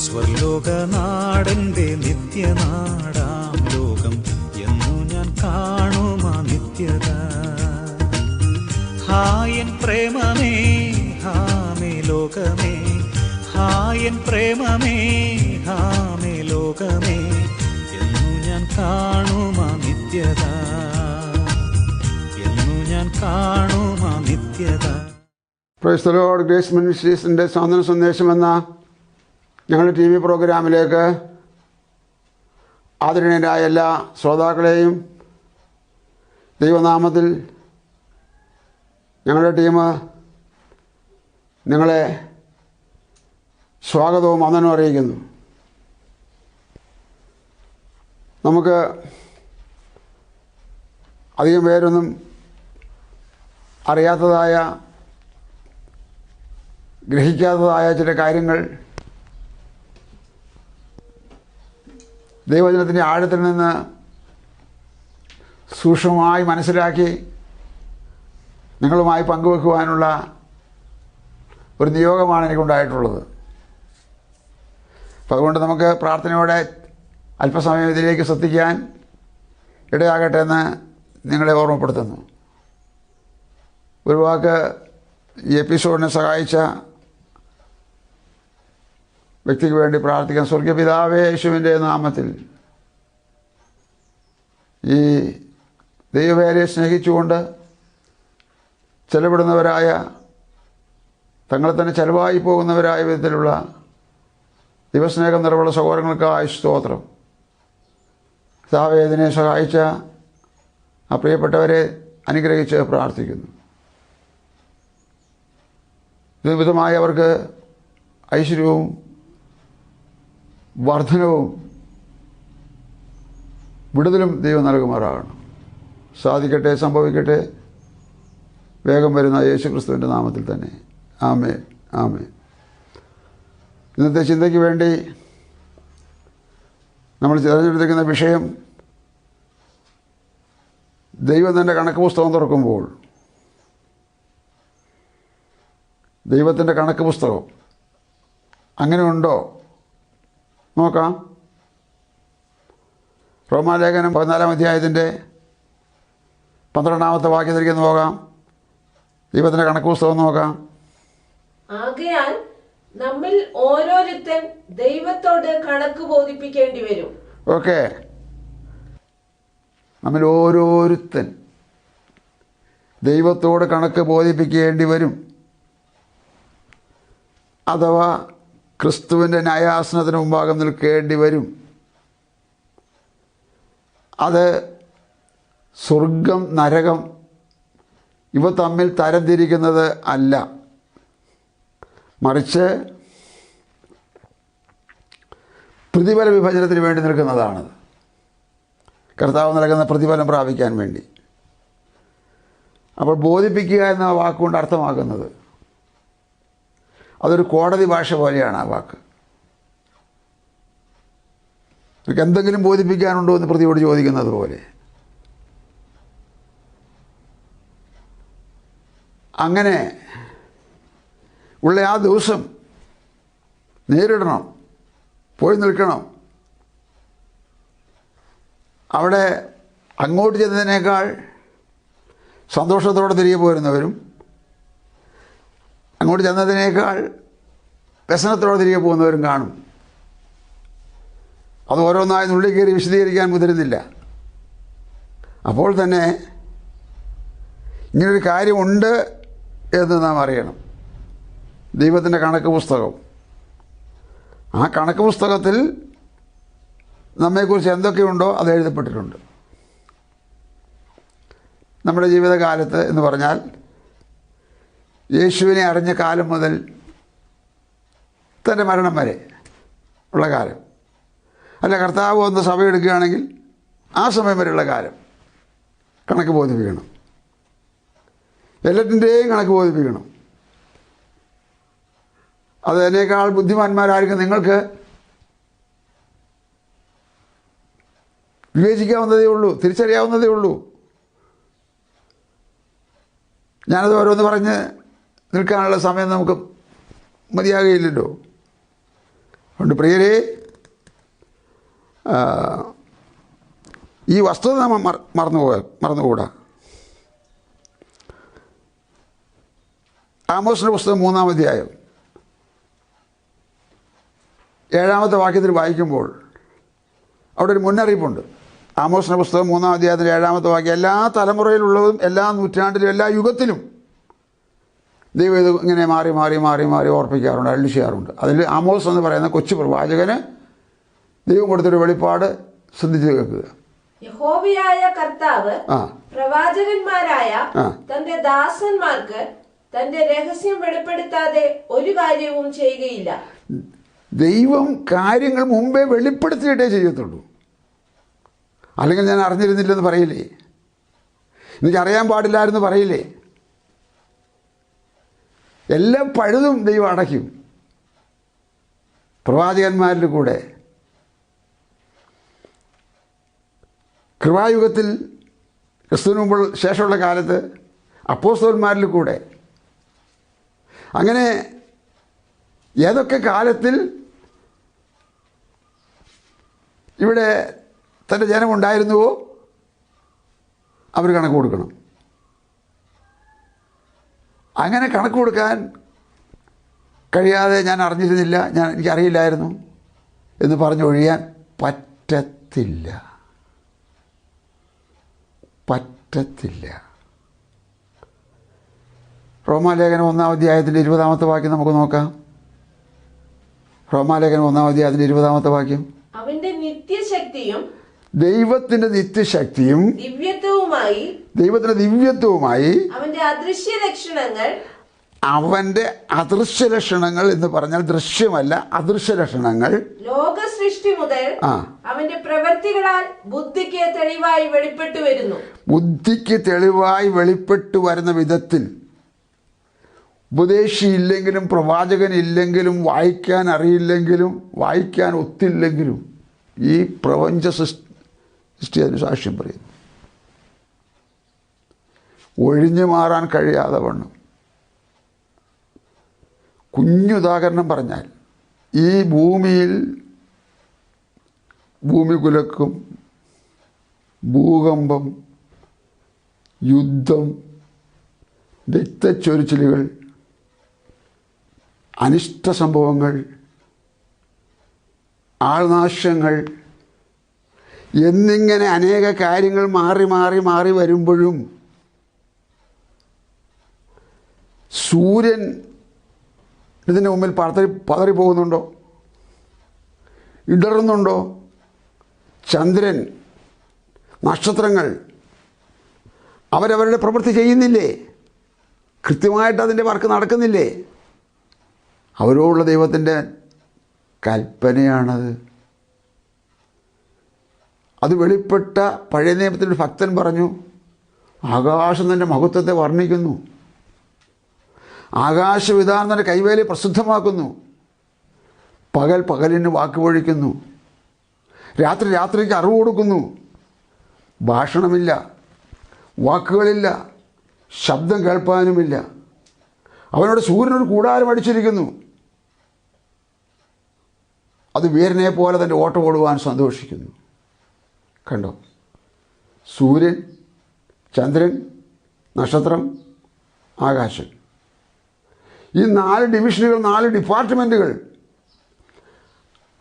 സ്വർലോകനാടന്റെ നിത്യനാടാം ലോകം എന്നു ഞാൻ കാണുമാ നിത്യത. ഹായൻ പ്രേമമേ ഹാമേ ലോകമേ ഹായൻ പ്രേമമേ ഹാമേ ലോകമേ എന്നു ഞാൻ കാണുമാ നിത്യത. എന്നു ഞാൻ കാണുമാ നിത്യത. പ്രൈസ് ഗ്രേസ് മിനിസ്ട്രീസിന്റെ സ്വാതന്ത്ര്യ സന്ദേശം എന്ന ഞങ്ങളുടെ ടി വി പ്രോഗ്രാമിലേക്ക് ആദരണീയരായ എല്ലാ ശ്രോതാക്കളെയും ദൈവനാമത്തിൽ ഞങ്ങളുടെ ടീം നിങ്ങളെ സ്വാഗതവും വന്ദനവും അറിയിക്കുന്നു. നമുക്ക് അധികം പേരൊന്നും അറിയാത്തതായ ഗ്രഹിക്കാത്തതായ ചില കാര്യങ്ങൾ ദൈവജനത്തിന്റെ ആഴത്തിൽ നിന്ന് സൂക്ഷ്മമായി മനസ്സിലാക്കി നിങ്ങളുമായി പങ്കുവെക്കുവാനുള്ള ഒരു നിയോഗമാണ് എനിക്കുണ്ടായിട്ടുള്ളത്. അപ്പം അതുകൊണ്ട് നമുക്ക് പ്രാർത്ഥനയോടെ അല്പസമയം ഇതിലേക്ക് ശ്രദ്ധിക്കാൻ ഇടയാകട്ടെ എന്ന് നിങ്ങളെ ഓർമ്മപ്പെടുത്തുന്നു. ഒരു വാക്ക് ഈ എപ്പിസോഡിനെ സഹായിച്ച വ്യക്തിക്ക് വേണ്ടി പ്രാർത്ഥിക്കാൻ സ്വർഗപിതാവേ യേശുവിന്റെ നാമത്തിൽ. ഈ ദൈവവേലയെ സ്നേഹിച്ചുകൊണ്ട് ചെലവിടുന്നവരായ തങ്ങളെ തന്നെ ചെലവായി പോകുന്നവരായ വിധത്തിലുള്ള ദൈവസ്നേഹം നിറവുള്ള സഹോദരങ്ങൾക്ക് സ്തോത്രം ഇതിനെ സഹായിച്ച ആ പ്രിയപ്പെട്ടവരെ അനുഗ്രഹിച്ച് പ്രാർത്ഥിക്കുന്നു. നിമിത്തമായി അവർക്ക് ഐശ്വര്യവും വർധനവും വിടുതലും ദൈവം നൽകുമാറാകണം. സാധിക്കട്ടെ സംഭവിക്കട്ടെ. വേഗം വരുന്ന യേശു ക്രിസ്തുവിന്റെ നാമത്തിൽ തന്നെ. ആമേ ആമേ ഇന്നത്തെ ചിന്തയ്ക്ക് വേണ്ടി നമ്മൾ തിരഞ്ഞെടുത്തിരിക്കുന്ന വിഷയം ദൈവം തന്റെ കണക്ക് പുസ്തകം തുറക്കുമ്പോൾ ദൈവത്തിന്റെ കണക്ക് പുസ്തകം അങ്ങനെ ഉണ്ടോ നോക്കാം. റോമാലേഖനം പതിനാലാം അധ്യായത്തിന്റെ പന്ത്രണ്ടാമത്തെ വാക്യത്തിലേക്ക് നോക്കാം ദൈവത്തിന്റെ കണക്ക് പുസ്തകം നോക്കാം. ആകയാൽ നമ്മിൽ ഓരോരുത്തൻ ദൈവത്തോട് കണക്ക് ബോധിപ്പിക്കേണ്ടി വരും. ഓക്കെ. നമ്മൾ ഓരോരുത്തൻ ദൈവത്തോട് കണക്ക് ബോധിപ്പിക്കേണ്ടി വരും. അഥവാ ക്രിസ്തുവിന്റെ ന്യായാസനത്തിന് മുമ്പാകെ നിൽക്കേണ്ടി വരും. അത് സ്വർഗം നരകം ഇവ തമ്മിൽ തരംതിരിക്കുന്നത് അല്ല. മറിച്ച് പ്രതിഫല വിഭജനത്തിന് വേണ്ടി നിൽക്കുന്നതാണത് കർത്താവ് നൽകുന്ന പ്രതിഫലം പ്രാപിക്കാൻ വേണ്ടി. അപ്പോൾ ബോധിപ്പിക്കുക എന്ന വാക്കുകൊണ്ട് അർത്ഥമാക്കുന്നത് അതൊരു കോടതി ഭാഷ പോലെയാണ് ആ വാക്ക്. നിങ്ങൾക്ക് എന്തെങ്കിലും ബോധിപ്പിക്കാനുണ്ടോ എന്ന് പ്രതിയോട് ചോദിക്കുന്നത് പോലെ. അങ്ങനെ ഉള്ള ആ ദിവസം നേരിടണം പോയി നിൽക്കണം. അവിടെ അങ്ങോട്ട് ചെന്നതിനേക്കാൾ സന്തോഷത്തോടെ തിരികെ പോരുന്നവരും അങ്ങോട്ട് ചെന്നതിനേക്കാൾ വ്യസനത്തോടെ തിരികെ പോകുന്നവരും കാണും. അത് ഓരോന്നായി നുള്ളിൽ കയറി വിശദീകരിക്കാൻ മുതിരുന്നില്ല. അപ്പോൾ തന്നെ ഇങ്ങനൊരു കാര്യമുണ്ട് എന്ന് നാം അറിയണം. ദൈവത്തിന്റെ കണക്ക് പുസ്തകം. ആ കണക്ക് പുസ്തകത്തിൽ നമ്മെക്കുറിച്ച് എന്തൊക്കെയുണ്ടോ അത് എഴുതപ്പെട്ടിട്ടുണ്ട്. നമ്മുടെ ജീവിതകാലത്ത് എന്ന് പറഞ്ഞാൽ യേശുവിനെ അറിഞ്ഞ കാലം മുതൽ തന്റെ മരണം വരെ ഉള്ള കാലം. അല്ല കർത്താവ് വന്ന് സഭ എടുക്കുകയാണെങ്കിൽ ആ സമയം വരെയുള്ള കാലം കണക്ക് ബോധിപ്പിക്കണം. എല്ലാത്തിന്റെയും കണക്ക് ബോധിപ്പിക്കണം. അത് എന്നേക്കാൾ ബുദ്ധിമാന്മാരായിരിക്കും നിങ്ങൾക്ക് വിവേചിക്കാവുന്നതേ ഉള്ളൂ തിരിച്ചറിയാവുന്നതേ ഉള്ളൂ. ഞാനത് ഓരോന്ന് പറഞ്ഞ് നിൽക്കാനുള്ള സമയം നമുക്ക് മതിയാകുകയില്ലല്ലോ അതുകൊണ്ട് പ്രിയരെ ഈ വസ്തുത നമ്മൾ മറ- മറന്നുപോ മറന്നുകൂടാ. ആമോസിന്റെ പുസ്തകം മൂന്നാം അധ്യായം. ഏഴാമത്തെ വാക്യത്തിൽ വായിക്കുമ്പോൾ അവിടെ ഒരു മുന്നറിയിപ്പുണ്ട്. ആമോസിന്റെ പുസ്തകം മൂന്നാം അധ്യായത്തിന്റെ ഏഴാമത്തെ വാക്യം എല്ലാ തലമുറയിലുള്ളതും എല്ലാ നൂറ്റാണ്ടിലും എല്ലാ യുഗത്തിലും ദൈവം ഇത് ഇങ്ങനെ മാറി മാറി മാറി മാറി ഓർപ്പിക്കാറുണ്ട് അള്ളി ചെയ്യാറുണ്ട്. അതിൽ ആമോസ് എന്ന് പറയുന്ന കൊച്ചു പ്രവാചകന് ദൈവം കൊടുത്തൊരു വെളിപ്പാട് ശ്രദ്ധിച്ച് കേൾക്കുക. യഹോവയായ കർത്താവ് പ്രവാചകന്മാരായ. തന്റെ ദാസന്മാർക്ക് തന്റെ രഹസ്യം വെളിപ്പെടുത്താതെ ഒരു കാര്യവും ചെയ്യുകയില്ല. ദൈവം കാര്യങ്ങൾ മുമ്പേ വെളിപ്പെടുത്തിയിട്ടേ ചെയ്യത്തുള്ളൂ. അല്ലെങ്കിൽ ഞാൻ അറിഞ്ഞിരുന്നില്ലെന്ന് പറയില്ലേ? എനിക്ക് അറിയാൻ പാടില്ലായിരുന്നു പറയില്ലേ? എല്ലാം പഴുതും ദൈവം അടയ്ക്കും. പ്രവാചകന്മാരിൽ കൂടെ. കൃപായുഗത്തിൽ ക്രിസ്തുവിന് മുമ്പ് ശേഷമുള്ള കാലത്ത് അപ്പോസ്തവന്മാരിൽ കൂടെ. അങ്ങനെ ഏതൊക്കെ കാലത്തിൽ ഇവിടെ തന്റെ ജനമുണ്ടായിരുന്നുവോ? അവർ കണക്ക് കൊടുക്കണം. അങ്ങനെ കണക്ക് കൊടുക്കാൻ കഴിയാതെ ഞാൻ അറിഞ്ഞിരുന്നില്ല ഞാൻ എനിക്കറിയില്ലായിരുന്നു എന്ന് പറഞ്ഞൊഴിയാൻ പറ്റത്തില്ല. പറ്റത്തില്ല. റോമാലേഖനം ഒന്നാം അധ്യായത്തിന്റെ ഇരുപതാമത്തെ വാക്യം നമുക്ക് നോക്കാം. റോമാലേഖനം ഒന്നാം അധ്യായത്തിന്റെ ഇരുപതാമത്തെ വാക്യം. അവന്റെ നിത്യശക്തിയും ദൈവത്തിന്റെ നിത്യശക്തിയും ദിവ്യത്വവുമായി ദൈവത്തിന്റെ ദിവ്യത്വവുമായി അവന്റെ അദൃശ്യ ലക്ഷണങ്ങൾ അവന്റെ അദൃശ്യ ലക്ഷണങ്ങൾ എന്ന് പറഞ്ഞാൽ ദൃശ്യമല്ല അദൃശ്യ ലക്ഷണങ്ങൾ ലോക സൃഷ്ടി മുതൽ. അവന്റെ പ്രവൃത്തികളാൽ ബുദ്ധിക്ക് തെളിവായി വെളിപ്പെട്ടു വരുന്നു ബുദ്ധിക്ക് തെളിവായി വെളിപ്പെട്ടു വരുന്ന വിധത്തിൽ ഉപദേശി ഇല്ലെങ്കിലും പ്രവാചകൻ ഇല്ലെങ്കിലും വായിക്കാൻ അറിയില്ലെങ്കിലും വായിക്കാൻ ഒത്തില്ലെങ്കിലും ഈ പ്രപഞ്ച സൃഷ്ടി അതിന് സാക്ഷ്യം പറയുന്നു ഒഴിഞ്ഞു മാറാൻ കഴിയാതെ വണ്ണം. കുഞ്ഞുദാഹരണം പറഞ്ഞാൽ ഈ ഭൂമിയിൽ ഭൂമി കുലക്കും ഭൂകമ്പം യുദ്ധം രക്തച്ചൊരിച്ചിലുകൾ അനിഷ്ട സംഭവങ്ങൾ ആൾനാശങ്ങൾ എന്നിങ്ങനെ അനേക കാര്യങ്ങൾ മാറി മാറി മാറി വരുമ്പോഴും സൂര്യൻ ഇതിന് മുമ്പിൽ പതറി പതറി പോകുന്നുണ്ടോ? ഇടറുന്നുണ്ടോ? ചന്ദ്രൻ നക്ഷത്രങ്ങൾ അവരവരുടെ പ്രവൃത്തി ചെയ്യുന്നില്ലേ? കൃത്യമായിട്ട് അതിന്റെ വർക്ക് നടക്കുന്നില്ലേ? അവരോടുള്ള ദൈവത്തിന്റെ കൽപ്പനയാണത്. അത് വെളിപ്പെട്ട പഴയ നിയമത്തിന്റെ ഭക്തൻ പറഞ്ഞു ആകാശം തന്റെ മഹത്വത്തെ വർണിക്കുന്നു. ആകാശവിധാനം കൈവേലി പ്രസിദ്ധമാക്കുന്നു. പകൽ പകലിന് വാക്കുപൊഴിക്കുന്നു രാത്രി രാത്രിക്ക് അറിവ് കൊടുക്കുന്നു. ഭാഷണമില്ല വാക്കുകളില്ല ശബ്ദം കേൾപ്പാനുമില്ല. അവനോട് സൂര്യനൊരു കൂടാരം അടിച്ചിരിക്കുന്നു. അത് വീരനെ പോലെ തന്റെ ഓട്ടം ഓടുവാൻ സന്തോഷിക്കുന്നു. കണ്ടോ? സൂര്യൻ ചന്ദ്രൻ നക്ഷത്രം ആകാശം ഈ നാല് ഡിവിഷനുകൾ നാല് ഡിപ്പാർട്ട്മെന്റുകൾ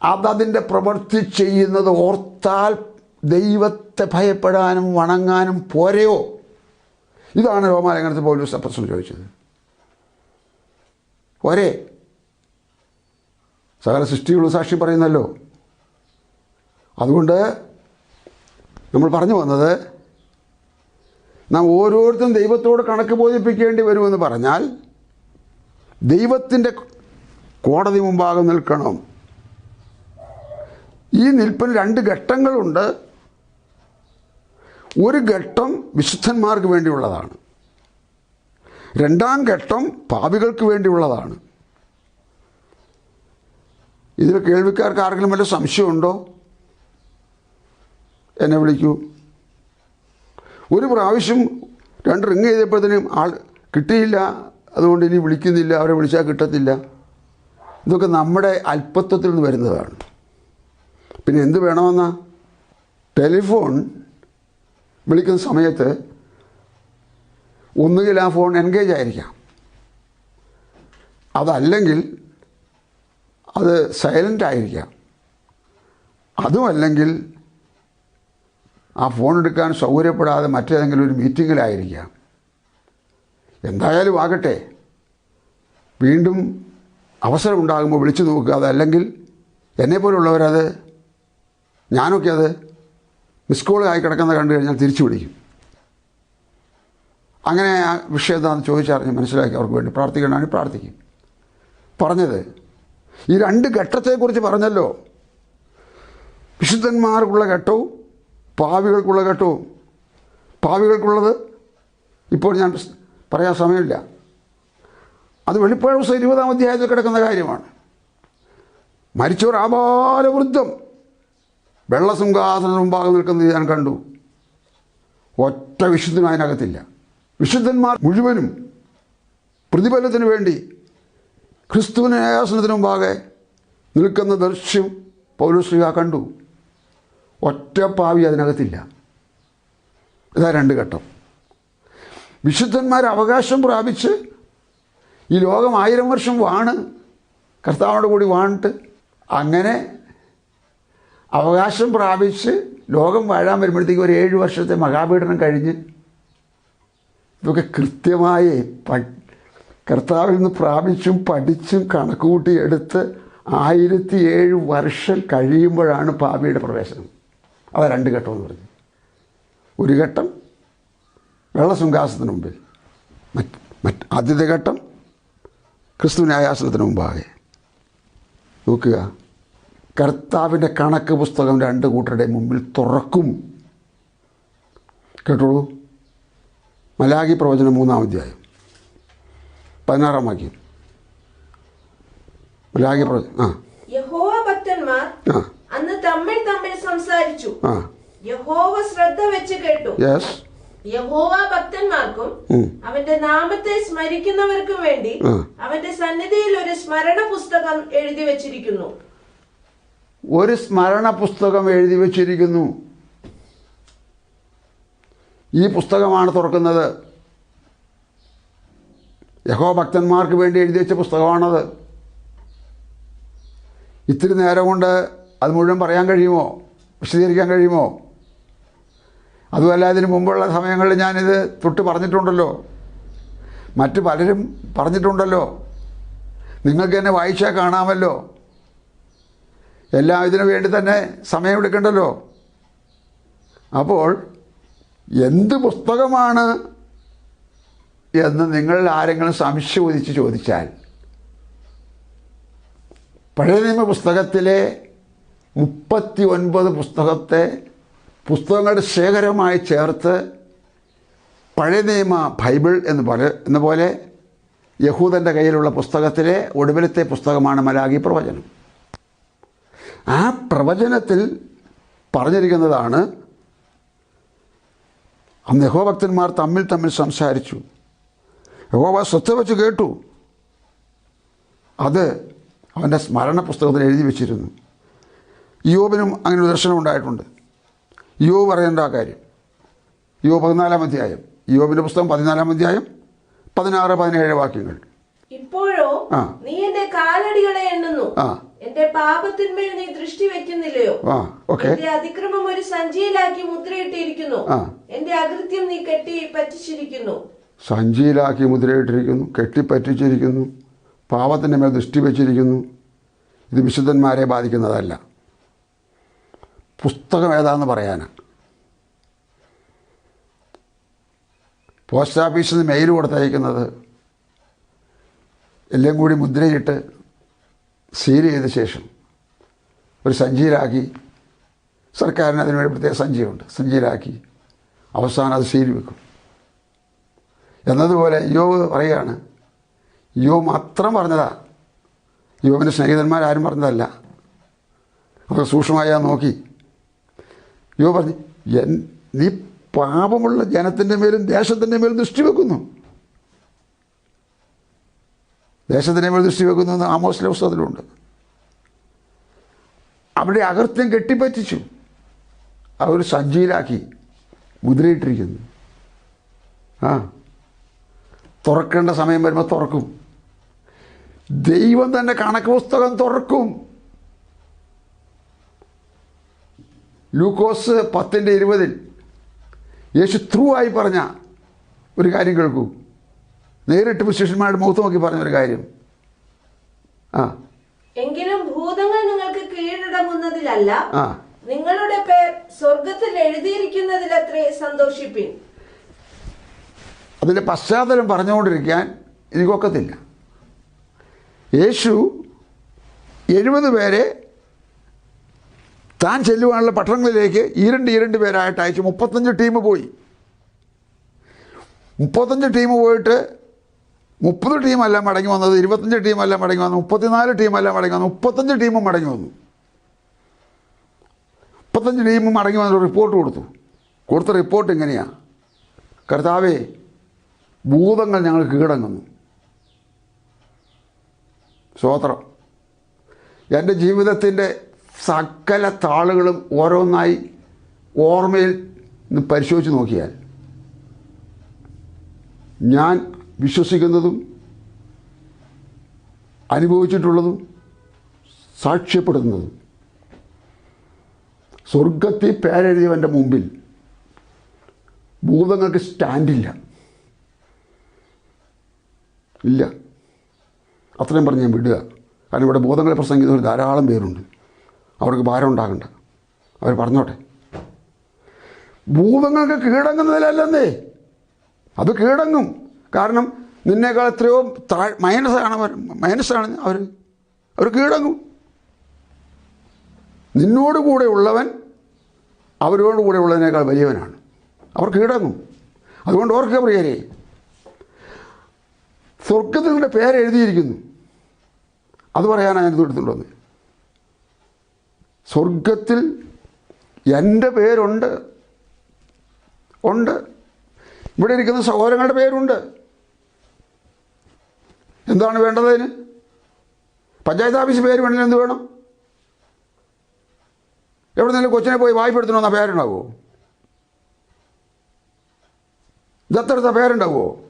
അതതിന്റെ പ്രവൃത്തി ചെയ്യുന്നത് ഓർത്താൽ ദൈവത്തെ ഭയപ്പെടാനും വണങ്ങാനും പോരെയോ? ഇതാണ് രോമാലങ്ങനത്തെ പൗലോസ് പ്രശ്നം ചോദിച്ചത്. പോരെ? സകല സൃഷ്ടികളും സാക്ഷി പറയുന്നല്ലോ. അതുകൊണ്ട് നമ്മൾ പറഞ്ഞു വന്നത് നാം ഓരോരുത്തരും ദൈവത്തോട് കണക്ക് ബോധിപ്പിക്കേണ്ടി വരുമെന്ന് പറഞ്ഞാൽ ദൈവത്തിന്റെ കോടതി മുമ്പാകെ നിൽക്കണം. ഈ നിൽപ്പിന് രണ്ട് ഘട്ടങ്ങളുണ്ട്. ഒരു ഘട്ടം വിശുദ്ധന്മാർക്ക് വേണ്ടിയുള്ളതാണ്. രണ്ടാം ഘട്ടം പാപികൾക്ക് വേണ്ടിയുള്ളതാണ്. ഇതിൽ കേൾവിക്കാർക്ക് ആർക്കെങ്കിലും വല്ല സംശയമുണ്ടോ? എന്നെ വിളിക്കൂ. ഒരു പ്രാവശ്യം രണ്ട് റിങ് ചെയ്തപ്പോഴത്തേനും ആൾ കിട്ടിയില്ല. അതുകൊണ്ട് ഇനി വിളിക്കുന്നില്ല. അവരെ വിളിച്ചാൽ കിട്ടത്തില്ല. ഇതൊക്കെ നമ്മുടെ അല്പത്വത്തിൽ നിന്ന് വരുന്നതാണ്. പിന്നെ എന്ത് വേണമെന്നാ? ടെലിഫോൺ വിളിക്കുന്ന സമയത്ത് ഒന്നുകിൽ ആ ഫോൺ എൻഗേജ് ആയിരിക്കാം. അതല്ലെങ്കിൽ അത് സൈലന്റ് ആയിരിക്കാം. അതുമല്ലെങ്കിൽ ആ ഫോൺ എടുക്കാൻ സൗകര്യപ്പെടാതെ മറ്റേതെങ്കിലും ഒരു മീറ്റിങ്ങിലായിരിക്കാം. എന്തായാലും ആകട്ടെ. വീണ്ടും അവസരം ഉണ്ടാകുമ്പോൾ വിളിച്ചു നോക്കുക. അതല്ലെങ്കിൽ എന്നെപ്പോലുള്ളവരത് ഞാനൊക്കെ അത് മിസ് കോൾ ആയി കിടക്കുന്നത് കണ്ടു കഴിഞ്ഞാൽ തിരിച്ചു വിളിക്കും. അങ്ങനെ ആ വിഷയം എന്താണെന്ന് ചോദിച്ചറിഞ്ഞ് മനസ്സിലാക്കി അവർക്ക് വേണ്ടി പ്രാർത്ഥിക്കണമെങ്കിൽ പ്രാർത്ഥിക്കും. പറഞ്ഞത് ഈ രണ്ട് ഘട്ടത്തെക്കുറിച്ച് പറഞ്ഞല്ലോ. വിശുദ്ധന്മാർക്കുള്ള ഘട്ടവും പാവികൾക്കുള്ള കേട്ടോ. പാവികൾക്കുള്ളത് ഇപ്പോൾ ഞാൻ പറയാൻ സമയമില്ല. അത് വെളിപ്പാട് ദിവസം ഇരുപതാം അധ്യായത്തിൽ കിടക്കുന്ന കാര്യമാണ്. മരിച്ചവർ ആപാലവൃദ്ധം വെള്ളസിംഹാസനം മുമ്പാകെ നിൽക്കുന്നത് ഞാൻ കണ്ടു. ഒറ്റ വിശുദ്ധനും അതിനകത്തില്ല. വിശുദ്ധന്മാർ മുഴുവനും പ്രതിഫലത്തിന് വേണ്ടി ക്രിസ്തുവിന് ആസനത്തിന് മുമ്പാകെ നിൽക്കുന്ന ദൃശ്യം പൗരശ്രീക കണ്ടു. ഒറ്റ പാവി അതിനകത്തില്ല. ഇതാ രണ്ട് ഘട്ടം. വിശുദ്ധന്മാർ അവകാശം പ്രാപിച്ച് ഈ ലോകം ആയിരം വർഷം വാണ് കർത്താവിനോട് കൂടി വാണിട്ട് അങ്ങനെ അവകാശം പ്രാപിച്ച് ലോകം വാഴാൻ വരുമ്പോഴത്തേക്ക് ഒരു ഏഴ് വർഷത്തെ മഹാപീഠനം കഴിഞ്ഞ് ഇതൊക്കെ കൃത്യമായി പ കർത്താവിൽ നിന്ന് പ്രാപിച്ചും പഠിച്ചും കണക്കുകൂട്ടി എടുത്ത് ആയിരത്തി ഏഴ് വർഷം കഴിയുമ്പോഴാണ് പാവിയുടെ പ്രവേശനം. അതാ രണ്ട് ഘട്ടമെന്ന് പറഞ്ഞു ഒരു ഘട്ടം വെള്ളസിംഹാസനത്തിന് മുമ്പിൽ. മറ്റ് മറ്റ് ആദ്യത്തെ ഘട്ടം ക്രിസ്തു ന്യായാസനത്തിന് മുമ്പാകെ. നോക്കുക. കർത്താവിന്റെ കണക്ക് പുസ്തകം രണ്ട് കൂട്ടരുടെ മുമ്പിൽ തുറക്കും. കേട്ടോളൂ. മലാഗി പ്രവചനം മൂന്നാം അധ്യായം. പതിനാറാം വാക്യം. മലാഗി പ്രവചനം ആ. യഹോവ ഭക്തന്മാർ ആ. അന്ന് തമ്മിൽ സംസാരിച്ചു. യഹോവ ശ്രദ്ധ വെച്ച് കേട്ടു. യഹോവ ഭക്തന്മാർക്കും അവന്റെ നാമത്തെ സ്മരിക്കുന്നവർക്കും വേണ്ടി അവന്റെ സന്നിധിയിൽ ഒരു സ്മരണ പുസ്തകം എഴുതി വെച്ചിരിക്കുന്നു. ഒരു സ്മരണ പുസ്തകം എഴുതി വെച്ചിരിക്കുന്നു. ഈ പുസ്തകമാണ് തുറക്കുന്നത്. യഹോ ഭക്തന്മാർക്ക് വേണ്ടി എഴുതി വെച്ച പുസ്തകമാണത്. ഇത്തിരി നേരം കൊണ്ട് അത് മുഴുവൻ പറയാൻ കഴിയുമോ? വിശദീകരിക്കാൻ കഴിയുമോ? അതുമല്ല ഇതിന് മുമ്പുള്ള സമയങ്ങളിൽ ഞാനിത് തൊട്ട് പറഞ്ഞിട്ടുണ്ടല്ലോ. മറ്റു പലരും പറഞ്ഞിട്ടുണ്ടല്ലോ. നിങ്ങൾക്ക് എന്നെ വായിച്ചാൽ കാണാമല്ലോ. എല്ലാം ഇതിനു വേണ്ടി തന്നെ സമയമെടുക്കണ്ടല്ലോ അപ്പോൾ എന്ത് പുസ്തകമാണ് എന്ന് നിങ്ങൾ ആരെങ്കിലും സംശയോദിച്ച് ചോദിച്ചാൽ പഴയ നിയമ പുസ്തകത്തിലെ മുപ്പത്തി ഒൻപത് പുസ്തകത്തെ പുസ്തകങ്ങളുടെ ശേഖരമായി ചേർത്ത് പഴയ നിയമ ബൈബിൾ എന്ന് പറ എന്ന പോലെ യഹൂദന്റെ കയ്യിലുള്ള പുസ്തകത്തിലെ ഒടുവിലത്തെ പുസ്തകമാണ് മലാഗി പ്രവചനം. ആ പ്രവചനത്തിൽ പറഞ്ഞിരിക്കുന്നതാണ് അന്ന് യഹോഭക്തന്മാർ തമ്മിൽ തമ്മിൽ സംസാരിച്ചു. യഹോവ സ്വത്ത് വെച്ച് കേട്ടു. അത് അവന്റെ സ്മരണ പുസ്തകത്തിൽ എഴുതി വെച്ചിരുന്നു. യോബിനും അങ്ങനെ ഒരു ദർശനം ഉണ്ടായിട്ടുണ്ട്. യോബ് പറയേണ്ട ആ കാര്യം. യോ പതിനാലാം അധ്യായം. യോബിന്റെ പുസ്തകം പതിനാലാം അധ്യായം പതിനാറ് പതിനേഴ് വാക്യങ്ങൾ. ഇപ്പോഴോ നീ എന്റെ കാലടികളെ എണ്ണുന്നു. എന്റെ പാപത്തിന്മേൽ നീ ദൃഷ്ടി വെക്കുന്നില്ലയോ? എന്റെ അതിക്രമം ഒരു സഞ്ചിയിലാക്കി മുദ്രയിട്ടിരിക്കുന്നു. എന്റെ അകൃത്യം നീ കെട്ടി പറ്റിച്ചിരിക്കുന്നു സഞ്ചിയിലാക്കി മുദ്രയിട്ടിരിക്കുന്നു കെട്ടിപ്പറ്റിച്ചിരിക്കുന്നു പാപത്തിന്റെ മേൽ ദൃഷ്ടി വെച്ചിരിക്കുന്നു. ഇത് വിശുദ്ധന്മാരെ ബാധിക്കുന്നതല്ല. പുസ്തകം ഏതാന്ന് പറയാനാണ് പോസ്റ്റ് ഓഫീസിൽ നിന്ന് മെയിൽ കൊടുത്തയക്കുന്നത് എല്ലാം കൂടി മുദ്രയിട്ട് സീൽ ചെയ്ത ശേഷം ഒരു സഞ്ചിയിലാക്കി സർക്കാരിന് അതിനുവേണ്ടി പ്രത്യേക സഞ്ചിയുണ്ട്. സഞ്ചിയിലാക്കി അവസാനം അത് സീൽ വെക്കും. എന്നതുപോലെ യോവ് പറയുകയാണ് യോ മാത്രം പറഞ്ഞതാ. യോവിന്റെ സ്നേഹിതന്മാരാരും പറഞ്ഞതല്ല. അവർ സൂക്ഷ്മമായി നോക്കി. യോ പറഞ്ഞു നീ പാപമുള്ള ജനത്തിന്റെ മേലും ദേശത്തിന്റെ മേലും ദൃഷ്ടി വെക്കുന്നു. ദേശത്തിന്റെ മേൽ ദൃഷ്ടി വെക്കുന്നു എന്ന് ആമോസിലെ പുസ്തകത്തിലുണ്ട്. അവിടെ അകൃത്യം കെട്ടിപ്പറ്റിച്ചു. അവർ സഞ്ചിയിലാക്കി മുദ്രയിട്ടിരിക്കുന്നു. ആ തുറക്കേണ്ട സമയം വരുമ്പോൾ തുറക്കും. ദൈവം തന്നെ കണക്ക് പുസ്തകം തുറക്കും. ലൂക്കോസ് പത്തിന്റെ ഇരുപതിൽ യേശു ത്രൂ ആയി പറഞ്ഞ ഒരു കാര്യം കേൾക്കൂ. നേരിട്ട് ശിഷ്യന്മാരുടെ മുഖത്ത് നോക്കി പറഞ്ഞ ഒരു കാര്യം. ആ. എങ്കിലും ഭൂതങ്ങൾ നിങ്ങൾക്ക് കീഴടങ്ങുന്നതിലല്ല നിങ്ങളുടെ പേർ സ്വർഗത്തിൽ എഴുതിയിരിക്കുന്നതിലത്രേ സന്തോഷിപ്പിൻ. അതിന്റെ പശ്ചാത്തലം പറഞ്ഞുകൊണ്ടിരിക്കാൻ എനിക്കൊക്കത്തില്ല യേശു എഴുപത് പേരെ താൻ ചെല്ലുവാനുള്ള പട്ടണങ്ങളിലേക്ക് ഈരണ്ട് ഈരണ്ട് പേരായിട്ട് അയച്ചു മുപ്പത്തഞ്ച് ടീം പോയി. മുപ്പത്തഞ്ച് ടീം പോയിട്ട് മുപ്പത് ടീമല്ല മടങ്ങി വന്നത് ഇരുപത്തഞ്ച് ടീമല്ല മടങ്ങി വന്നത് മുപ്പത്തിനാല് ടീമല്ല മടങ്ങി വന്നത് മുപ്പത്തഞ്ച് ടീമും മടങ്ങി വന്നു. മുപ്പത്തഞ്ച് ടീമും മടങ്ങി വന്നൊരു റിപ്പോർട്ട് കൊടുത്തു. കൊടുത്ത റിപ്പോർട്ട് ഇങ്ങനെയാണ് കർത്താവേ ഭൂതങ്ങൾ ഞങ്ങൾ കീഴടങ്ങുന്നു. സ്വോത്രം എന്റെ ജീവിതത്തിന്റെ സകല താളുകളും ഓരോന്നായി ഓർമ്മയിൽ പരിശോധിച്ച് നോക്കിയാൽ ഞാൻ വിശ്വസിക്കുന്നതും അനുഭവിച്ചിട്ടുള്ളതും സാക്ഷ്യപ്പെടുന്നതും സ്വർഗത്തിൽ പേരെഴുതിയവന്റെ മുമ്പിൽ ഭൂതങ്ങൾക്ക് സ്റ്റാൻഡില്ല. ഇല്ല. അത്രയും പറഞ്ഞ് ഞാൻ വിടുക. കാരണം ഇവിടെ ബോധങ്ങളെ പ്രസംഗിക്കുന്നവർ ധാരാളം പേരുണ്ട്. അവർക്ക് ഭാരം ഉണ്ടാകണ്ട അവർ പറഞ്ഞോട്ടെ. ഭൂതങ്ങൾക്ക് കീഴടങ്ങുന്നതിലല്ലെന്നേ. അത് കീടങ്ങും കാരണം നിന്നേക്കാൾ എത്രയോ താഴ് മൈനസാണ് അവർ മൈനസാണ് അവർ. അവർ കീടങ്ങും നിന്നോട് കൂടെ ഉള്ളവൻ അവരോട് കൂടെ ഉള്ളതിനേക്കാൾ വലിയവനാണ്. അവർ കീടങ്ങും അതുകൊണ്ട് ഓർക്കുക പ്രിയരെ സ്വർഗത്തിൽ നിങ്ങളുടെ പേരെഴുതിയിരിക്കുന്നു. അത് പറയാനാണ് ഞാൻ എടുത്തിട്ടുള്ളത് സ്വർഗത്തിൽ എന്റെ പേരുണ്ട്. ഉണ്ട്. ഇവിടെ ഇരിക്കുന്ന സഹോദരങ്ങളുടെ പേരുണ്ട്. എന്താണ് വേണ്ടത് അതിന്? പഞ്ചായത്ത് ഓഫീസ് പേര് വേണമെങ്കിൽ എന്ത് വേണം? എവിടെ നിന്നെങ്കിലും കൊച്ചിനെ പോയി വായ്പ എടുത്തണമെന്ന പേരുണ്ടാവുമോ ദത്തെടുത്ത പേരുണ്ടാവുമോ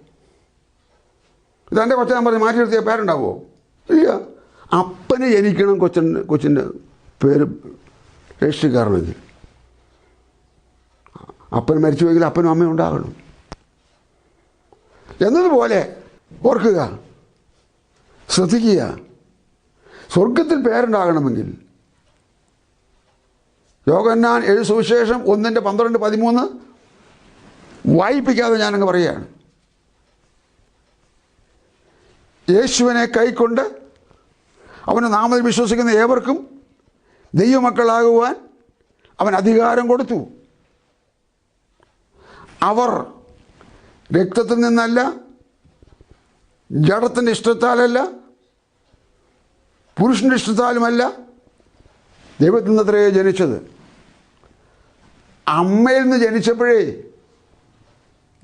ഇതെന്റെ കൊച്ചൻ പറഞ്ഞ് മാറ്റി നിർത്തിയ പേരുണ്ടാവുമോ ഇല്ല. അപ്പന് ജനിക്കണം കൊച്ചന്റെ കൊച്ചിന്റെ. പേര് രജിസ്റ്ററിക്കാരനെങ്കിൽ അപ്പൻ മരിച്ചുവെങ്കിൽ അപ്പനും അമ്മയും ഉണ്ടാകണം. എന്നതുപോലെ ഓർക്കുക ശ്രദ്ധിക്കുക. സ്വർഗത്തിൽ പേരുണ്ടാകണമെങ്കിൽ യോഗന്നാൻ എഴു സുവിശേഷം ഒന്നിന്റെ പന്ത്രണ്ട് പതിമൂന്ന് വായിപ്പിക്കാതെ ഞാനങ്ങ് പറയുകയാണ്. യേശുവിനെ കൈക്കൊണ്ട് അവന് നാമത്തിൽ വിശ്വസിക്കുന്ന ഏവർക്കും ദൈവമക്കളാകുവാൻ അവൻ അധികാരം കൊടുത്തു. അവർ രക്തത്തിൽ നിന്നല്ല ജഡത്തിന്റെ ഇഷ്ടത്താലല്ല പുരുഷന്റെ ഇഷ്ടത്താലുമല്ല ദൈവത്തിൽ നിന്നത്രേ ജനിച്ചത്. അമ്മയിൽ നിന്ന് ജനിച്ചപ്പോഴേ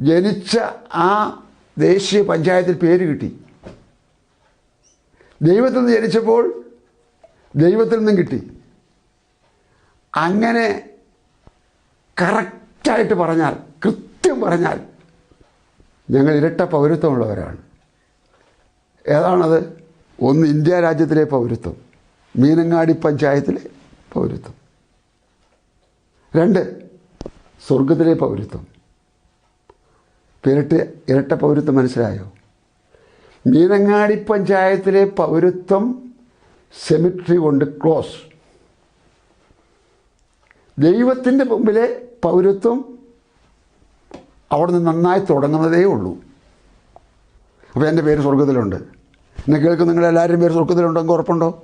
ജനിച്ച ആ ദേശീയ പഞ്ചായത്തിൽ പേര് കിട്ടി. ദൈവത്തിൽ നിന്ന് ജനിച്ചപ്പോൾ ദൈവത്തിൽ നിന്നും കിട്ടി. അങ്ങനെ കറക്റ്റായിട്ട് പറഞ്ഞാൽ കൃത്യം പറഞ്ഞാൽ ഞങ്ങൾ ഇരട്ട പൗരത്വമുള്ളവരാണ്. ഏതാണത്? ഒന്ന് ഇന്ത്യ രാജ്യത്തിലെ പൗരത്വം മീനങ്ങാടി പഞ്ചായത്തിലെ പൗരത്വം. രണ്ട് സ്വർഗത്തിലെ പൗരത്വം. ഇരട്ട ഇരട്ട പൗരത്വം മനസ്സിലായോ? മീനങ്ങാടി പഞ്ചായത്തിലെ പൗരത്വം സെമിട്രി കൊണ്ട് ക്ലോസ് ദൈവത്തിന്റെ മുമ്പിലെ പൗരത്വം അവിടെ നിന്ന് നന്നായി തുടങ്ങുന്നതേ ഉള്ളൂ. അപ്പോൾ എന്റെ പേര് സ്വർഗത്തിലുണ്ട്. എന്നെ കേൾക്കും നിങ്ങളെല്ലാവരും പേര് സ്വർഗത്തിലുണ്ടെങ്കിൽ ഉറപ്പുണ്ടോ?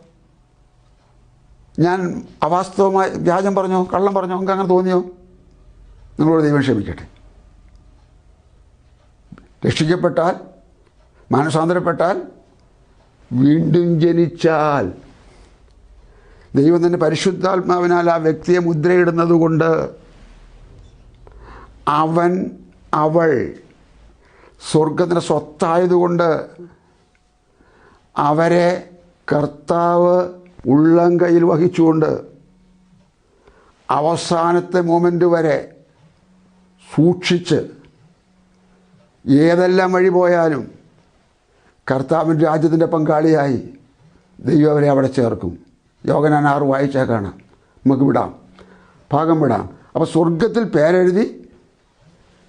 ഞാൻ അവാസ്തവമായി വ്യാജം പറഞ്ഞോ? കള്ളം പറഞ്ഞോ? നിങ്ങൾക്ക് അങ്ങനെ തോന്നിയോ? നിങ്ങളോട് ദൈവം ക്ഷമിക്കട്ടെ. രക്ഷിക്കപ്പെട്ടാൽ മാനസാന്തരപ്പെട്ടാൽ വീണ്ടും ജനിച്ചാൽ ദൈവം തന്നെ പരിശുദ്ധാത്മാവിനാൽ ആ വ്യക്തിയെ മുദ്രയിടുന്നത് കൊണ്ട് അവൻ അവൾ സ്വർഗത്തിന്റെ സ്വത്തായതുകൊണ്ട് അവരെ കർത്താവ് ഉള്ളം കയ്യിൽ വഹിച്ചുകൊണ്ട് അവസാനത്തെ മൊമെന്റ് വരെ സൂക്ഷിച്ച് ഏതെല്ലാം വഴി പോയാലും കർത്താവിന്റെ രാജ്യത്തിന്റെ പങ്കാളിയായി ദൈവം അവരെ അവിടെ ചേർക്കും. യോഗനാൻ ആറ് വായിച്ചേക്കാണ് നമുക്ക് വിടാം. ഭാഗം വിടാം. അപ്പോൾ സ്വർഗത്തിൽ പേരെഴുതി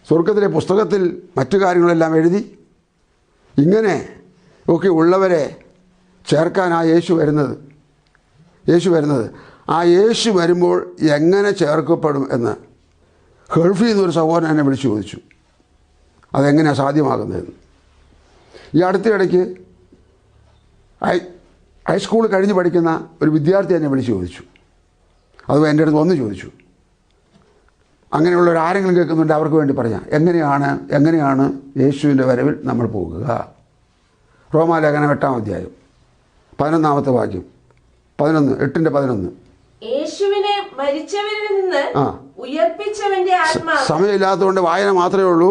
സ്വർഗത്തിലെ പുസ്തകത്തിൽ മറ്റു കാര്യങ്ങളെല്ലാം എഴുതി ഇങ്ങനെ ഒക്കെ ഉള്ളവരെ ചേർക്കാൻ ആ യേശു വരുന്നത്. യേശു വരുന്നത്. ആ യേശു വരുമ്പോൾ എങ്ങനെ ചേർക്കപ്പെടും എന്ന് ഗൾഫിൽ നിന്നൊരു സഹോദരൻ എന്നെ വിളിച്ചു ചോദിച്ചു. അതെങ്ങനെയാണ് സാധ്യമാകുന്നതെന്ന്. ഈ അടുത്തിടയ്ക്ക് ഹൈസ്കൂൾ കഴിഞ്ഞ് പഠിക്കുന്ന ഒരു വിദ്യാർത്ഥി എന്നെ വിളിച്ച് ചോദിച്ചു. അത് എന്റെ അടുത്ത് വന്ന് ചോദിച്ചു. അങ്ങനെയുള്ളവർ ആരെങ്കിലും കേൾക്കുന്നുണ്ട് അവർക്ക് വേണ്ടി പറയാം എങ്ങനെയാണ് എങ്ങനെയാണ് യേശുവിന്റെ വരവിൽ നമ്മൾ പോകുക? റോമാലേഖനം എട്ടാം അധ്യായം പതിനൊന്നാമത്തെ വാക്യം പതിനൊന്ന് എട്ടിന്റെ പതിനൊന്ന്. യേശുവിനെ മരിച്ചവരിൽ നിന്ന്. ഉയർപ്പിച്ചവന്റെ ആത്മാവ്. സമയമില്ലാത്തതുകൊണ്ട് വായന മാത്രമേ ഉള്ളൂ.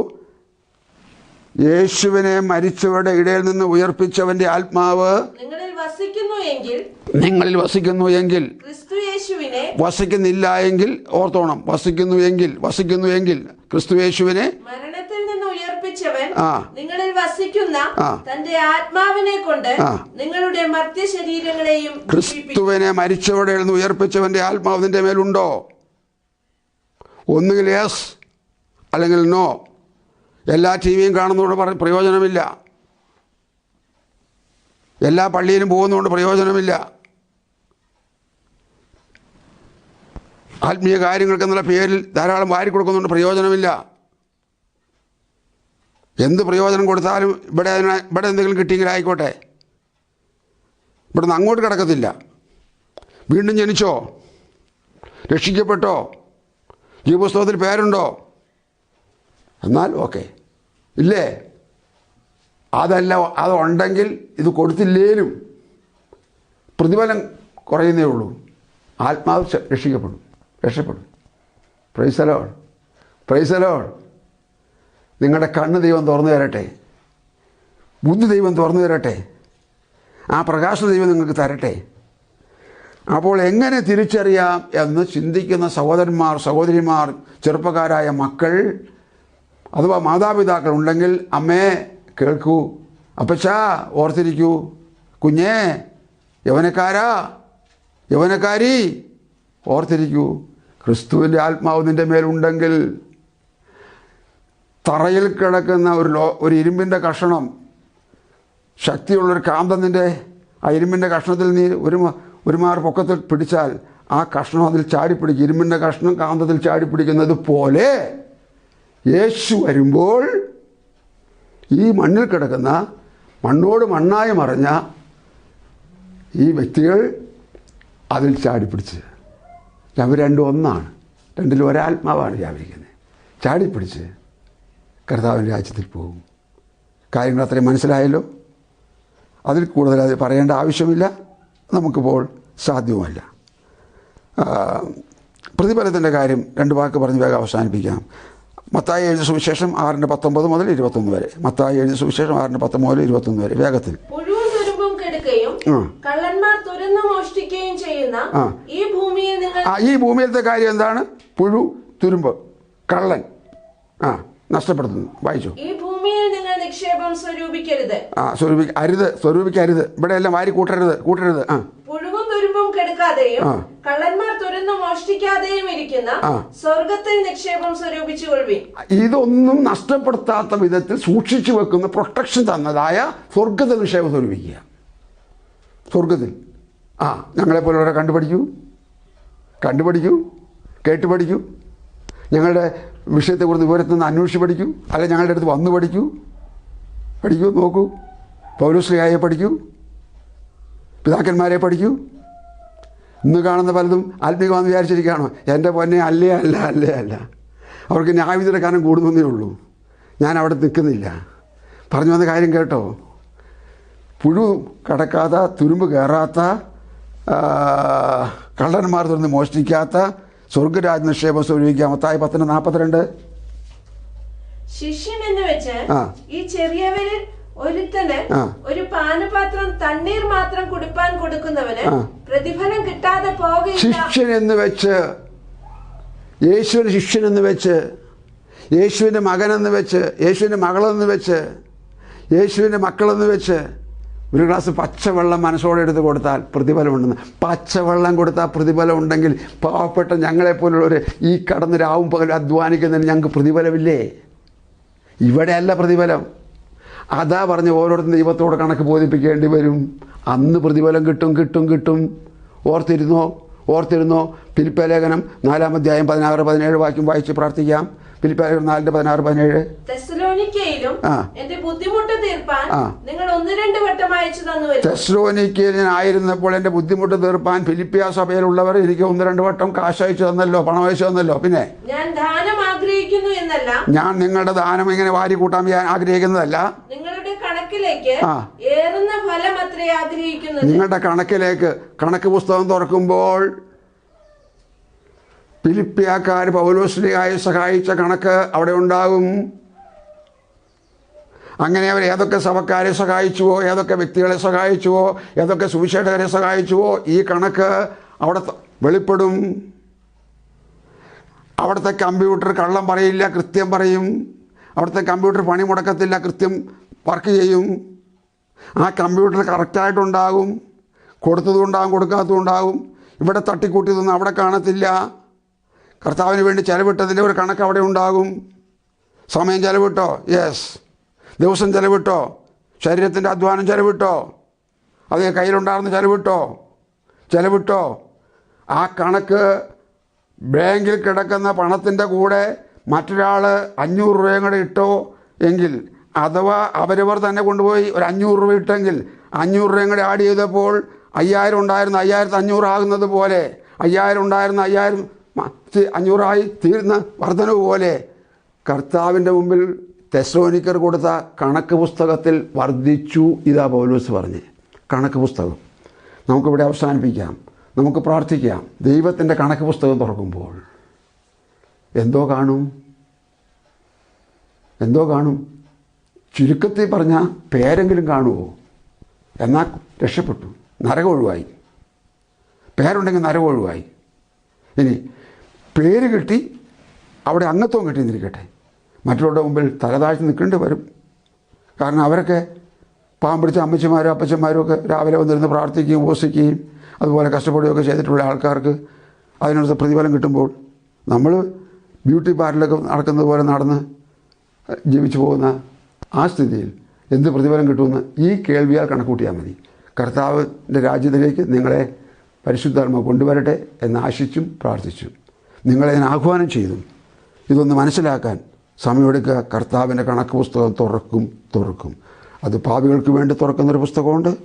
യേശുവിനെ മരിച്ചവരുടെ ഇടയിൽ നിന്ന് ഉയർപ്പിച്ചവന്റെ ആത്മാവ് നിങ്ങളിൽ വസിക്കുന്നു എങ്കിൽ നിങ്ങളിൽ വസിക്കുന്നു എങ്കിൽ ക്രിസ്തു യേശുവിനെ വസിക്കുന്നില്ല എങ്കിൽ ഓർത്തോണം വസിക്കുന്നു എങ്കിൽ വസിക്കുന്നു എങ്കിൽ ക്രിസ്തു യേശുവിനെ മരണത്തിൽ നിന്ന് ഉയർപ്പിച്ചവൻ. നിങ്ങളിൽ വസിക്കുന്ന. തന്റെ ആത്മാവിനെ കൊണ്ട് നിങ്ങളുടെ മർത്യ ശരീരങ്ങളെയും. ക്രിസ്തുവിനെ മരിച്ചവടെ നിന്ന് ഉയർപ്പിച്ചവന്റെ ആത്മാവ് നിന്റെ മേലുണ്ടോ ഒന്നുകിൽ യെസ് അല്ലെങ്കിൽ നോ എല്ലാ ടി വിയും കാണുന്നതോട് പ്രയോജനമില്ല എല്ലാ പള്ളിയിലും പോകുന്നതുകൊണ്ട് പ്രയോജനമില്ല. ആത്മീയ കാര്യങ്ങൾക്ക് എന്നുള്ള പേരിൽ ധാരാളം വാരി കൊടുക്കുന്നതുകൊണ്ട് പ്രയോജനമില്ല. എന്ത് പ്രയോജനം കൊടുത്താലും ഇവിടെ ഇവിടെ എന്തെങ്കിലും കിട്ടിയെങ്കിൽ ആയിക്കോട്ടെ. ഇവിടുന്ന് അങ്ങോട്ട് കിടക്കത്തില്ല. വീണ്ടും ജനിച്ചോ? രക്ഷിക്കപ്പെട്ടോ? ജീവപുസ്തകത്തിൽ പേരുണ്ടോ? എന്നാൽ ഓക്കെ. ഇല്ലേ? അതല്ല അതുണ്ടെങ്കിൽ ഇത് കൊടുത്തില്ലേലും പ്രതിഫലം കുറയുന്നേ ഉള്ളൂ. ആത്മാവ് രക്ഷിക്കപ്പെടും. രക്ഷപ്പെടും. പ്രൈസലോൾ പ്രൈസലോൾ നിങ്ങളുടെ കണ്ണ് ദൈവം തുറന്നു തരട്ടെ. ബുദ്ധി ദൈവം തുറന്നു തരട്ടെ. ആ പ്രകാശ ദൈവം നിങ്ങൾക്ക് തരട്ടെ. അപ്പോൾ എങ്ങനെ തിരിച്ചറിയാം എന്ന് ചിന്തിക്കുന്ന സഹോദരന്മാർ സഹോദരിമാർ ചെറുപ്പക്കാരായ മക്കൾ അഥവാ മാതാപിതാക്കൾ ഉണ്ടെങ്കിൽ അമ്മേ കേൾക്കൂ. അപ്പച്ചാ ഓർത്തിരിക്കൂ. കുഞ്ഞേ യവനക്കാരാ. യവനക്കാരി ഓർത്തിരിക്കൂ. ക്രിസ്തുവിന്റെ ആത്മാവ് നിന്റെ മേലുണ്ടെങ്കിൽ തറയിൽ കിടക്കുന്ന ഒരു ലോ ഒരു ഇരുമ്പിന്റെ കഷണം ശക്തിയുള്ളൊരു കാന്തം നിന്റെ ആ ഇരുമ്പിന്റെ കഷ്ണത്തിൽ നീ ഒരു ഒരുമാർ ഒരു മാർ പൊക്കത്തിൽ പിടിച്ചാൽ ആ കഷ്ണം അതിൽ ചാടിപ്പിടിക്കും. ഇരുമ്പിന്റെ കഷ്ണം കാന്തത്തിൽ ചാടിപ്പിടിക്കുന്നത് പോലെ യേശു വരുമ്പോൾ ഈ മണ്ണിൽ കിടക്കുന്ന മണ്ണോട് മണ്ണായി മറിഞ്ഞ ഈ വ്യക്തികൾ അതിൽ ചാടിപ്പിടിച്ച്. അവർ രണ്ടും ഒന്നാണ്. രണ്ടിലും ഒരാത്മാവാണ് വ്യാപരിക്കുന്നത് ചാടിപ്പിടിച്ച് കർത്താവിന്റെ രാജ്യത്തിൽ പോകും. കാര്യങ്ങൾ അത്രയും മനസ്സിലായല്ലോ? അതിൽ കൂടുതൽ അത് പറയേണ്ട ആവശ്യമില്ല. നമുക്കിപ്പോൾ സാധ്യവുമല്ല. പ്രതിഫലത്തിന്റെ കാര്യം രണ്ട് വാക്ക് പറഞ്ഞ് വേഗം അവസാനിപ്പിക്കാം. മത്തായി എഴുതിയ സുവിശേഷം ആറിന്റെ പത്തൊമ്പത് മുതൽ ഇരുപത്തൊന്ന് വരെ. മത്തായി എഴുതിയ സുവിശേഷം ആറിന്റെ പത്തൊമ്പത് മുതൽ ഇരുപത്തൊന്ന് വരെ. വേഗത്തിൽ. ഈ ഭൂമിയിലത്തെ കാര്യം എന്താണ്? പുഴു തുരുമ്പ് കള്ളൻ. ആ നഷ്ടപ്പെടുത്തുന്നു. വായിച്ചു. ഈ ഭൂമിയിൽ നിങ്ങൾ നിക്ഷേപം സ്വരൂപിക്കരുത്. ആ സ്വരൂപി അരുത് സ്വരൂപിക്കരുത്. ഇവിടെ എല്ലാം വാരി കൂട്ടരുത് കൂട്ടരുത്. ആ. പുഴുവും ആ. കള്ളന്മാർ തുരന്നു മോഷ്ടിക്കാതെയും ഇരിക്കുന്ന. സ്വർഗത്തിൽ നിക്ഷേപം സ്വരൂപിച്ചുകൊള്ളുവിൻ ഇതൊന്നും നഷ്ടപ്പെടുത്താത്ത വിധത്തിൽ സൂക്ഷിച്ചു വെക്കുന്ന പ്രൊട്ടക്ഷൻ തന്നതായ സ്വർഗത്തിൽ നിക്ഷേപം സ്വരൂപിക്കുക. സ്വർഗത്തിൽ. ആ ഞങ്ങളെ ഞങ്ങളെപ്പോലുള്ളവരെ കണ്ടുപഠിക്കൂ. കണ്ടുപഠിക്കൂ. കേട്ട് പഠിക്കൂ. ഞങ്ങളുടെ വിഷയത്തെക്കുറിച്ച് വിവരത്തിൽ നിന്ന് അന്വേഷിച്ച് പഠിക്കൂ. അല്ലെ ഞങ്ങളുടെ അടുത്ത് വന്ന് പഠിക്കൂ. പഠിക്കൂ നോക്കൂ. പൗരസ്ലിയായെ പഠിക്കൂ. പിതാക്കന്മാരെ പഠിക്കൂ. ഇന്ന് കാണുന്ന പലതും ആത്മീകമാണെന്ന് വിചാരിച്ചിരിക്കുകയാണോ. എന്റെ പൊന്നെ അല്ലേ അല്ല അല്ലേ അല്ല. അവർക്ക് കാരണം കൂടുന്നതേ ഉള്ളൂ. ഞാൻ അവിടെ നിൽക്കുന്നില്ല. പറഞ്ഞു വന്ന കാര്യം കേട്ടോ. പുഴു കടക്കാത്ത തുരുമ്പ് കയറാത്ത കള്ളന്മാർ തുറന്ന് മോഷ്ടിക്കാത്ത സ്വർഗരാജ് നിക്ഷേപം സ്വരൂപിക്കുക മത്തായി പത്തിന് നാൽപ്പത്തിരണ്ട്. എന്ന് വെച്ചാൽ ഈ ചെറിയവരിൽ ഒരുത്തന് ഒരു പാനപാത്രം തണ്ണീർ മാത്രം കുടിപ്പാൻ കൊടുക്കുന്നവന് പ്രതിഫലം കിട്ടാതെ ശിഷ്യൻ എന്ന് വെച്ച് യേശുവിന് ശിഷ്യൻ എന്ന് വെച്ച് യേശുവിന്റെ മകനെന്ന് വെച്ച് യേശുവിന്റെ മകളെന്ന് വെച്ച് യേശുവിന്റെ മക്കളെന്ന് വെച്ച് ഒരു ഗ്ലാസ് പച്ചവെള്ളം മനസ്സോടെ എടുത്ത് കൊടുത്താൽ പ്രതിഫലമുണ്ടെന്ന്. പച്ചവെള്ളം കൊടുത്താൽ പ്രതിഫലം ഉണ്ടെങ്കിൽ പാവപ്പെട്ട ഞങ്ങളെപ്പോലുള്ളവർ ഈ കടന്ന് രാവും പകലും അധ്വാനിക്കുന്നതിന് ഞങ്ങൾക്ക് പ്രതിഫലമില്ലേ? ഇവിടെയല്ല പ്രതിഫലം. അതാ പറഞ്ഞ് ഓരോരുത്തരും ദൈവത്തോട് കണക്ക് ബോധിപ്പിക്കേണ്ടി വരും. അന്ന് പ്രതിഫലം കിട്ടും കിട്ടും കിട്ടും. ഓർത്തിരുന്നോ? ഓർത്തിരുന്നോ? പിൽപ്പലേഖനം ലേഖനം നാലാം അധ്യായം പതിനാറ് പതിനേഴ് വാക്യം വായിച്ച് പ്രാർത്ഥിക്കാം. പിൽപ്പലേഖനം ലേഖനം നാലിന്റെ പതിനാറ് പതിനേഴ്. ആ. എന്റെ വരും ഞാൻ ആയിരുന്നപ്പോൾ എന്റെ ബുദ്ധിമുട്ട് തീർപ്പാൻ ഫിലിപ്പിയ സഭയിലുള്ളവർ എനിക്ക് ഒന്ന് രണ്ട് വട്ടം കാശ് അയച്ചു തന്നല്ലോ പണം അയച്ചു തന്നല്ലോ. പിന്നെ ഞാൻ ദാനം ആഗ്രഹിക്കുന്നു എന്നല്ല. ഞാൻ നിങ്ങളുടെ ദാനം ഇങ്ങനെ വാരി കൂട്ടാൻ ഞാൻ ആഗ്രഹിക്കുന്നതല്ല. നിങ്ങളുടെ കണക്കിലേക്ക്. ഏറുന്ന ഫലം അത്രേ ആഗ്രഹിക്കുന്നത്. നിങ്ങളുടെ കണക്കിലേക്ക് കണക്ക് പുസ്തകം തുറക്കുമ്പോൾ ഫിലിപ്പിയാക്കാർ പൗലോസ്ലിയായി സഹായിച്ച കണക്ക് അവിടെ ഉണ്ടാകും. അങ്ങനെ അവർ ഏതൊക്കെ സഭക്കാരെ സഹായിച്ചുവോ ഏതൊക്കെ വ്യക്തികളെ സഹായിച്ചുവോ ഏതൊക്കെ സുവിശേഷകരെ സഹായിച്ചുവോ ഈ കണക്ക് അവിടെ വെളിപ്പെടും. അവിടുത്തെ കമ്പ്യൂട്ടർ കള്ളം പറയില്ല കൃത്യം പറയും. അവിടുത്തെ കമ്പ്യൂട്ടർ പണി മുടക്കത്തില്ല കൃത്യം വർക്ക് ചെയ്യും. ആ കമ്പ്യൂട്ടർ കറക്റ്റായിട്ടുണ്ടാകും കൊടുത്തതുണ്ടാകും കൊടുക്കാത്തതുണ്ടാകും ഇവിടെ തട്ടിക്കൂട്ടിയതൊന്നും അവിടെ കാണത്തില്ല. കർത്താവിന് വേണ്ടി ചെലവിട്ടതിന്റെ ഒരു കണക്ക് അവിടെ ഉണ്ടാകും. സമയം ചെലവിട്ടോ? യെസ് ദിവസം ചെലവിട്ടോ? ശരീരത്തിന്റെ അധ്വാനം ചെലവിട്ടോ? അത് കയ്യിലുണ്ടായിരുന്ന ചെലവിട്ടോ? ചെലവിട്ടോ? ആ കണക്ക് ബാങ്കിൽ കിടക്കുന്ന പണത്തിന്റെ കൂടെ മറ്റൊരാൾ അഞ്ഞൂറ് രൂപയും കൂടെ ഇട്ടോ എങ്കിൽ അഥവാ അവരവർ തന്നെ കൊണ്ടുപോയി ഒരു അഞ്ഞൂറ് രൂപ ഇട്ടെങ്കിൽ അഞ്ഞൂറ് രൂപയും കൂടെ ആഡ് ചെയ്തപ്പോൾ അയ്യായിരം ഉണ്ടായിരുന്ന അയ്യായിരത്തി അഞ്ഞൂറ് ആകുന്നത് പോലെ അയ്യായിരം ഉണ്ടായിരുന്ന അയ്യായിരം അഞ്ഞൂറായി തീർന്ന വർധനവ് പോലെ കർത്താവിന്റെ മുമ്പിൽ തെസ്ലോനിക്കർ കൊടുത്ത കണക്ക് പുസ്തകത്തിൽ വർദ്ധിച്ചു ഇതാ പൗലോസ് പറഞ്ഞ്. കണക്ക് പുസ്തകം. നമുക്കിവിടെ അവസാനിപ്പിക്കാം. നമുക്ക് പ്രാർത്ഥിക്കാം. ദൈവത്തിന്റെ കണക്ക് പുസ്തകം തുറക്കുമ്പോൾ. എന്തോ കാണും. എന്തോ കാണും. ചുരുക്കത്തിൽ പറഞ്ഞാൽ പേരെങ്കിലും കാണുമോ? എന്നാൽ രക്ഷപ്പെട്ടു. നരകം ഒഴിവായി. പേരുണ്ടെങ്കിൽ നരകം ഒഴിവായി. ഇനി പേര് കിട്ടി അവിടെ അംഗത്വം കിട്ടിയെന്നിരിക്കട്ടെ മറ്റുള്ളവരുടെ മുമ്പിൽ തലതാഴ്ത്തി നിൽക്കേണ്ടി വരും. കാരണം അവരൊക്കെ പാവം പിടിച്ച അമ്മച്ചിമാരും അപ്പച്ചന്മാരും ഒക്കെ രാവിലെ വന്നിരുന്ന് പ്രാർത്ഥിക്കുകയും ഉപസിക്കുകയും അതുപോലെ കഷ്ടപ്പെടുകയൊക്കെ ചെയ്തിട്ടുള്ള ആൾക്കാർക്ക് അതിനടുത്ത് പ്രതിഫലം കിട്ടുമ്പോൾ നമ്മൾ ബ്യൂട്ടി പാർലറിലൊക്കെ നടക്കുന്നത് പോലെ നടന്ന് ജീവിച്ചു പോകുന്ന ആ സ്ഥിതിയിൽ എന്ത് പ്രതിഫലം കിട്ടുമെന്ന് ഈ കേൾവിയാൽ കണക്കൂട്ടിയാൽ മതി. കർത്താവിന്റെ രാജ്യത്തിലേക്ക് നിങ്ങളെ പരിശുദ്ധാത്മ കൊണ്ടുവരട്ടെ എന്ന് ആശിച്ചും പ്രാർത്ഥിച്ചും. നിങ്ങളെ ഞാൻ ആഹ്വാനം ചെയ്തു. ഇതൊന്ന് മനസ്സിലാക്കാൻ സമയമെടുക്കുക കർത്താവിന്റെ കണക്ക് പുസ്തകം തുറക്കും തുറക്കും. അത് പാപികൾക്ക് വേണ്ടി തുറക്കുന്നൊരു പുസ്തകമുണ്ട്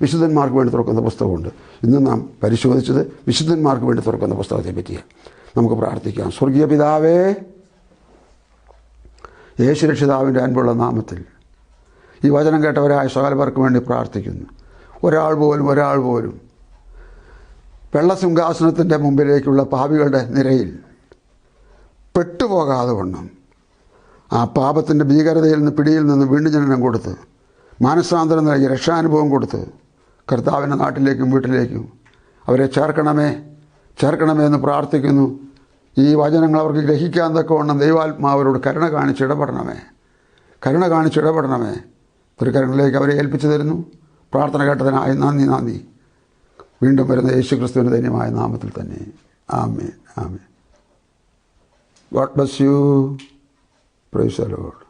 വിശുദ്ധന്മാർക്ക് വേണ്ടി തുറക്കുന്ന പുസ്തകമുണ്ട്. ഇന്ന് നാം പരിശോധിച്ചത് വിശുദ്ധന്മാർക്ക് വേണ്ടി തുറക്കുന്ന പുസ്തകത്തെ പറ്റിയാണ്. നമുക്ക് പ്രാർത്ഥിക്കാം. സ്വർഗീയ പിതാവേ യേശു രക്ഷിതാവിന്റെ അൻപുള്ള നാമത്തിൽ ഈ വചനം കേട്ടവരായ സകലവർക്ക് വേണ്ടി പ്രാർത്ഥിക്കുന്നു. ഒരാൾ പോലും ഒരാൾ പോലും വെള്ളസിംഹാസനത്തിന്റെ മുമ്പിലേക്കുള്ള പാപികളുടെ നിരയിൽ പെട്ടുപോകാതെ വണ്ണം. ആ പാപത്തിന്റെ ഭീകരതയിൽ നിന്ന് പിടിയിൽ നിന്ന് വീണ്ടും ജനനം കൊടുത്ത് മാനസാന്തരം നൽകി രക്ഷാനുഭവം കൊടുത്ത് കർത്താവിന്റെ നാട്ടിലേക്കും വീട്ടിലേക്കും അവരെ ചേർക്കണമേ ചേർക്കണമേ എന്ന് പ്രാർത്ഥിക്കുന്നു. ഈ വചനങ്ങൾ അവർക്ക് ഗ്രഹിക്കാൻ തക്കവണ്ണം ദൈവാത്മാവരോട് കരുണ കാണിച്ച് ഇടപെടണമേ. കരുണ കാണിച്ച് ഇടപെടണമേ. തൃക്കരങ്ങളിലേക്ക് അവരെ ഏൽപ്പിച്ചു തരുന്നു. പ്രാർത്ഥന കേട്ടതിനായി നന്ദി നന്ദി. വീണ്ടും വരുന്ന യേശു ക്രിസ്തുവിന്റെ ധന്യമായ നാമത്തിൽ തന്നെ. ആമേ ആമേ God bless you Praise the Lord.